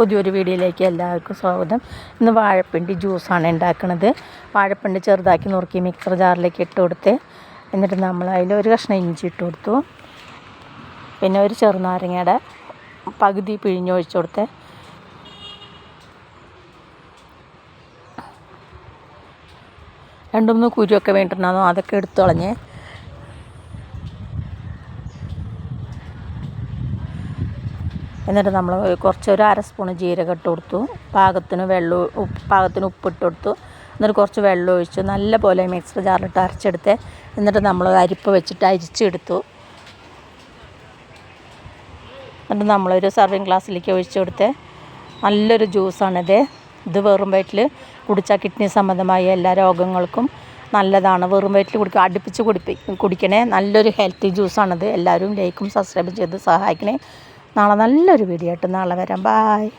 പുതിയൊരു വീഡിയോയിലേക്ക് എല്ലാവർക്കും സ്വാഗതം. ഇന്ന് വാഴപ്പിണ്ടി ജ്യൂസാണ് ഉണ്ടാക്കുന്നത് വാഴപ്പിണ്ടി ചെറുതാക്കി നുറുക്കി മിക്സർ ജാറിലേക്ക് ഇട്ട് കൊടുത്ത് എന്നിട്ട് നമ്മൾ അതിൽ ഒരു കഷ്ണം ഇഞ്ചി ഇട്ട് കൊടുത്തു. പിന്നെ ഒരു ചെറുനാരങ്ങയുടെ പകുതി പിഴിഞ്ഞൊഴിച്ചു കൊടുത്ത് രണ്ടു മൂന്ന് കുരുവൊക്കെ വേണ്ടിട്ടുണ്ടാകും അതൊക്കെ എടുത്തു എന്നിട്ട് നമ്മൾ കുറച്ച് ഒരു അര സ്പൂൺ ജീരകം ഇട്ട് കൊടുത്തു. പാകത്തിന് വെള്ളം ഉപ്പ് പാകത്തിന് ഉപ്പിട്ട് കൊടുത്തു. എന്നിട്ട് കുറച്ച് വെള്ളം ഒഴിച്ചു. നല്ല പോലെ മിക്സർ ജാറിലിട്ട് അരച്ചെടുത്ത് എന്നിട്ട് നമ്മൾ അരിപ്പ് വെച്ചിട്ട് അരിച്ചെടുത്തു. എന്നിട്ട് നമ്മളൊരു സർവിങ് ഗ്ലാസ്സിലേക്ക് ഒഴിച്ചു കൊടുത്ത്. നല്ലൊരു ജ്യൂസാണിത് ഇത് വെറും വയറ്റിൽ കുടിച്ചാൽ കിഡ്നി സംബന്ധമായ എല്ലാ രോഗങ്ങൾക്കും നല്ലതാണ്. വെറും വയറ്റിൽ കുടിക്കുക അടുപ്പിച്ച് കുടിപ്പി കുടിക്കണേ നല്ലൊരു ഹെൽത്തി ജ്യൂസാണിത് എല്ലാവരും ലൈക്കും സബ്സ്ക്രൈബും ചെയ്ത് സഹായിക്കണേ. നാളെ നല്ലൊരു വീഡിയോ ആയിട്ട് നാളെ വരാം. ബായ്